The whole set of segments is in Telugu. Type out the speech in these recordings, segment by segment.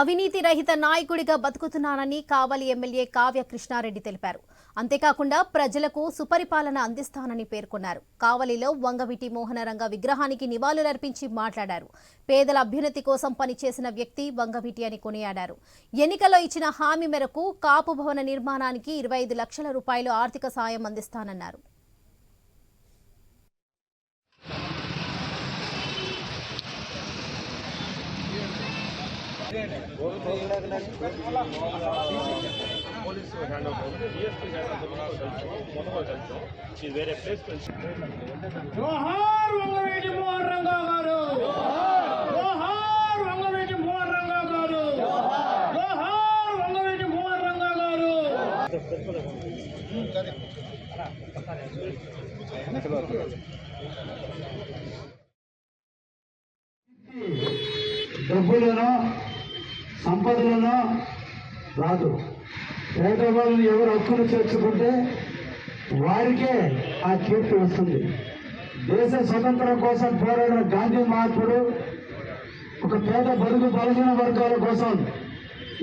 అవినీతి రహిత నాయకుడిగా బతుకుతున్నానని కావలి ఎమ్మెల్యే కావ్య కృష్ణారెడ్డి తెలిపారు. అంతేకాకుండా ప్రజలకు సుపరిపాలన అందిస్తానని పేర్కొన్నారు. కావలిలో వంగవిటి మోహనరంగ విగ్రహానికి నివాళులర్పించి మాట్లాడారు. పేదల అభ్యున్నతి కోసం పనిచేసిన వ్యక్తి వంగవిటి అని కొనియాడారు. ఎన్నికల్లో ఇచ్చిన హామీ మేరకు కాపు భవన నిర్మాణానికి ఇరవై ఐదు లక్షల రూపాయలు ఆర్థిక సాయం అందిస్తానన్నారు. పోలీసు హ్యాండ్ అవుతుంది డిఎస్పీ హ్యాండ్ అవుట్ కలిసాం కలిసాం ఇది వేరే ప్లేస్ నుంచి డబ్బులను సంపదలను రాదు. పేదవాళ్ళని ఎవరు హక్కును చేర్చుకుంటే వారికే ఆ కీర్తి వస్తుంది. దేశ స్వతంత్రం కోసం పోరాడిన గాంధీ మహాత్ముడు ఒక పేద బరుగు బలహీన వర్గాల కోసం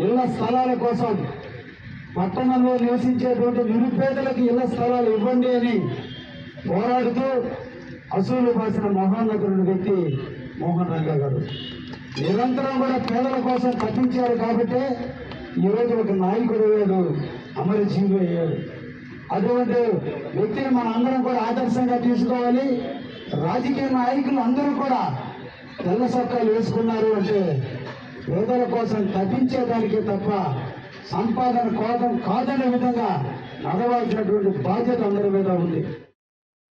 ఇళ్ళ స్థలాల కోసం పట్టణంలో నివసించేటువంటి నిరుపేదలకు ఇళ్ళ స్థలాలు ఇవ్వండి అని పోరాడుతూ అసూలు బాసిన మహోన్నతుడు వ్యక్తి మోహన్ రంగా గారు. నిరంతరం కూడా పేదల కోసం తప్పించారు కాబట్టి ఈరోజు ఒక నాయకుడు అయ్యాడు అమరజీవి అయ్యాడు. అటువంటి వ్యక్తిని మన అందరం కూడా ఆదర్శంగా తీసుకోవాలి. రాజకీయ నాయకులు అందరూ కూడా తెల్ల సొక్కాలు వేసుకున్నారు అంటే పేదల కోసం తప్పించేదానికే తప్ప సంపాదన కోదం కాదనే విధంగా నడవాల్సినటువంటి బాధ్యత అందరి మీద ఉంది.